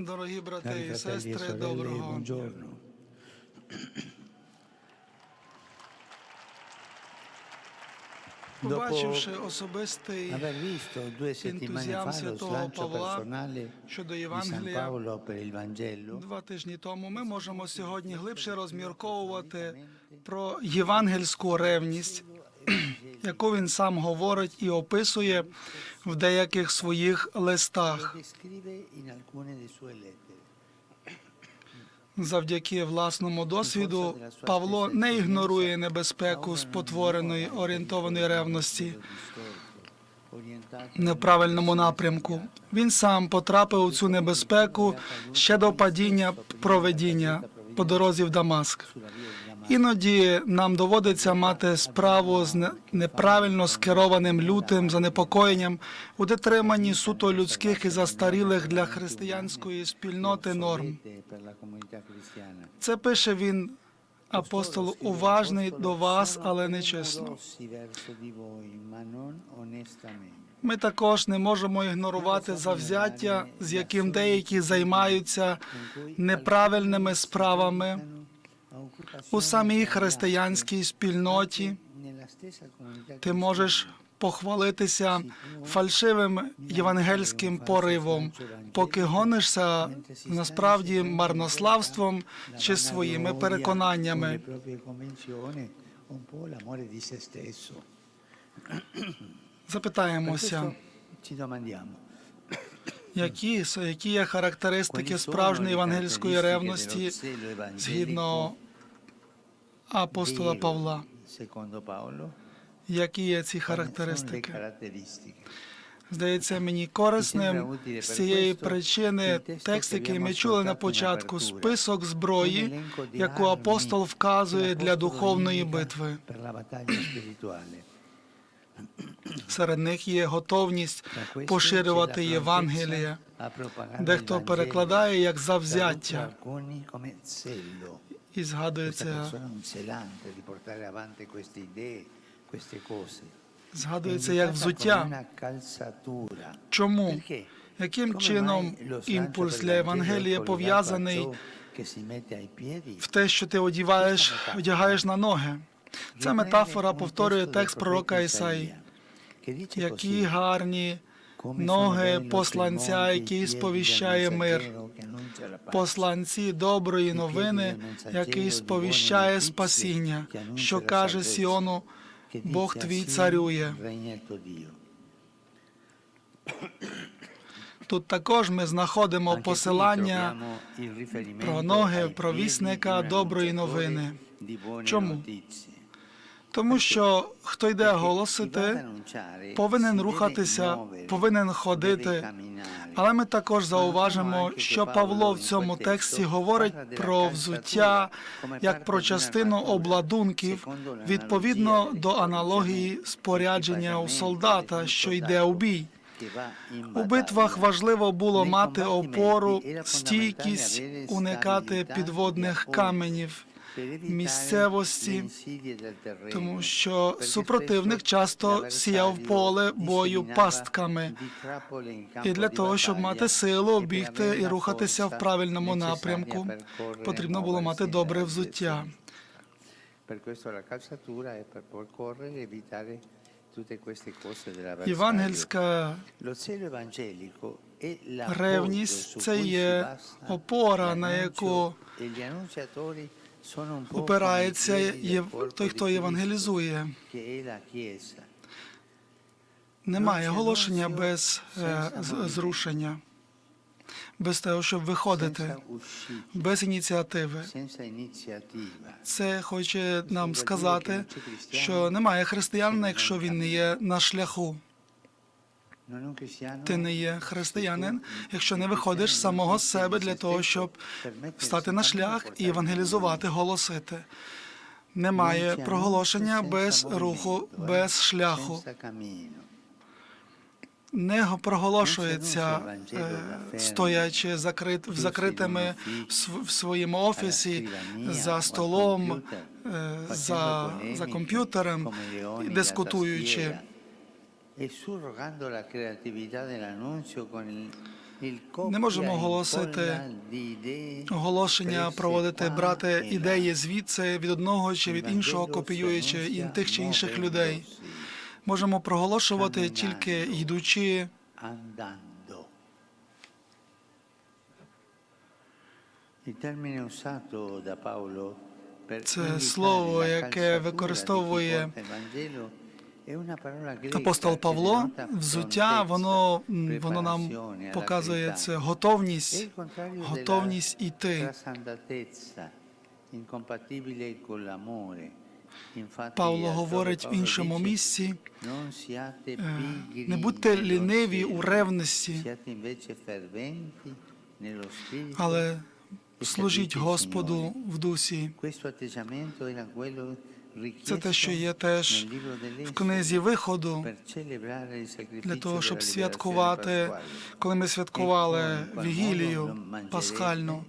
Дорогі брати і e сестри, доброго дня. Побачивши особистий lo Святого Павла щодо Євангелія два тижні тому, ми можемо сьогодні глибше розмірковувати про євангельську ревність, яку він сам говорить і описує в деяких своїх листах. Завдяки власному досвіду Павло не ігнорує небезпеку спотвореної орієнтованої ревності неправильному напрямку. Він сам потрапив у цю небезпеку ще до падіння проведіння по дорозі в Дамаск. Іноді нам доводиться мати справу з неправильно скерованим лютим занепокоєнням у дотриманні суто людських і застарілих для християнської спільноти норм. Це пише він апостол уважний до вас, але не чесно. Ми також не можемо ігнорувати завзяття, з яким деякі займаються неправильними справами у самій християнській спільноті. Ти можеш похвалитися фальшивим євангельським поривом, поки гонишся насправді марнославством чи своїми переконаннями. Запитаємося, які, які є характеристики справжньої євангельської ревності згідно апостола Павла. Які є ці характеристики? Здається мені корисним з цієї причини текст, який ми чули на початку, список зброї, яку апостол вказує для духовної битви. Серед них є готовність поширювати Євангеліє. Дехто перекладає як завзяття і згадується, згадується як взуття. Чому? Яким чином імпульс для Євангелія пов'язаний в те, що ти одіваєш, одягаєш на ноги? Ця метафора повторює текст пророка Ісаї. Які гарні ноги посланця, який сповіщає мир, посланці доброї новини, який сповіщає спасіння, що каже Сіону, Бог твій царює. Тут також ми знаходимо посилання про ноги провісника доброї новини. Чому? Тому що хто йде голосити, повинен рухатися, повинен ходити. Але ми також зауважимо, що Павло в цьому тексті говорить про взуття як про частину обладунків відповідно до аналогії спорядження у солдата, що йде у бій. У битвах важливо було мати опору, стійкість, уникати підводних каменів, місцевості, тому що супротивник часто сіяв поле бою пастками. І для того, щоб мати силу бігти і рухатися в правильному напрямку, потрібно було мати добре взуття. Євангельська ревність це є опора, на яку опирається del той, хто євангелізує. Немає оголошення без е, зрушення, без того, щоб виходити, без ініціативи. Це хоче нам сказати, що немає християнина, якщо він не є на шляху. Ти не є християнин, якщо не виходиш з самого себе для того, щоб стати на шлях і евангелізувати, голосити. Немає проголошення без руху, без шляху. Не проголошується е, стоячи закрит, закритими в своєму офісі за столом, е, за, за комп'ютером, дискутуючи. Не можемо голосити оголошення, проводити, брати ідеї звідси від одного чи від іншого, копіюючи і тих чи інших людей. Можемо проголошувати тільки йдучи. Це слово, яке використовує Апостол Павло, взуття, воно, воно нам показує це готовність, готовність іти. Павло говорить в іншому місці: е, не будьте ліниві у ревності, але служіть Господу в дусі. Це те, що є теж в книзі виходу для того, щоб святкувати, коли ми святкували E вігілію пасхальну.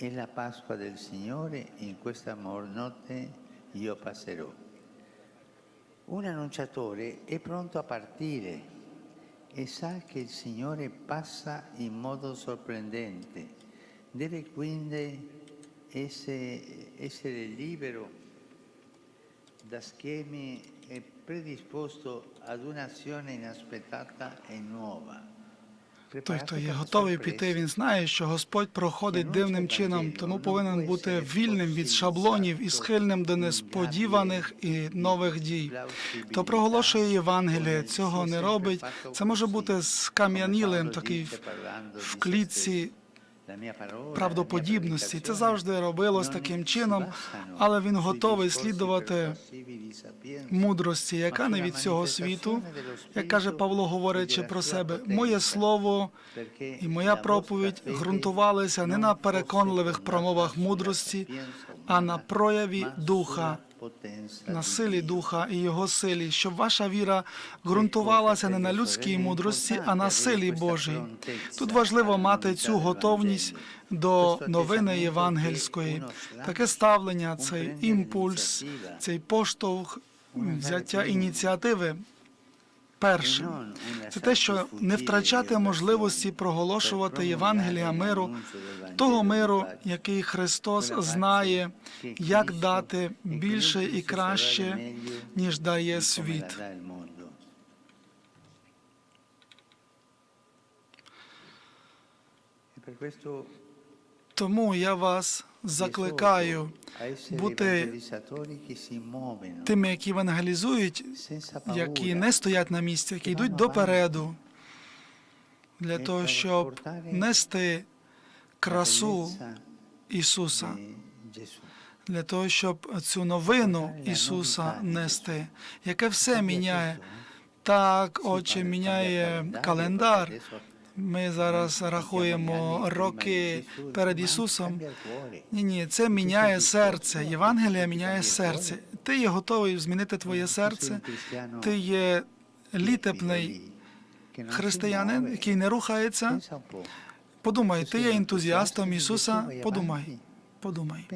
È la Pasqua del Signore, in questa notte io passerò. Un annunciatore è pronto a partire e sa che il Signore passa in modo sorprendente. Deve quindi essere, essere libero da schemi e predisposto ad un'azione inaspettata e nuova. Той, хто є готовий піти, він знає, що Господь проходить дивним чином, тому повинен бути вільним від шаблонів і схильним до несподіваних і нових дій. Хто проголошує Євангеліє, цього не робить. Це може бути скам'янілим, такий в- в клітці правдоподібності. Це завжди робилось таким чином, але він готовий слідувати мудрості, яка не від цього світу. Як каже Павло, говорячи про себе, моє слово і моя проповідь ґрунтувалися не на переконливих промовах мудрості, а на прояві духа, на силі духа і його силі, щоб ваша віра ґрунтувалася не на людській мудрості, а на силі Божій. Тут важливо мати цю готовність до новини євангельської. Таке ставлення, цей імпульс, цей поштовх взяття ініціативи. Перше, це те, що не втрачати можливості проголошувати Євангелія миру, того миру, який Христос знає, як дати більше і краще, ніж дає світ. Тому я вас закликаю бути тими, які евангелізують, які не стоять на місці, які йдуть допереду, для того, щоб нести красу Ісуса, для того, щоб цю новину Ісуса нести, яке все міняє. Так, Отче, міняє календар. Ми зараз рахуємо роки перед Ісусом. Ні, ні, це міняє серце. Євангелія міняє серце. Ти є готовий змінити твоє серце. Ти є літепний християнин, який не рухається. Подумай, ти є ентузіастом Ісуса. Подумай, подумай.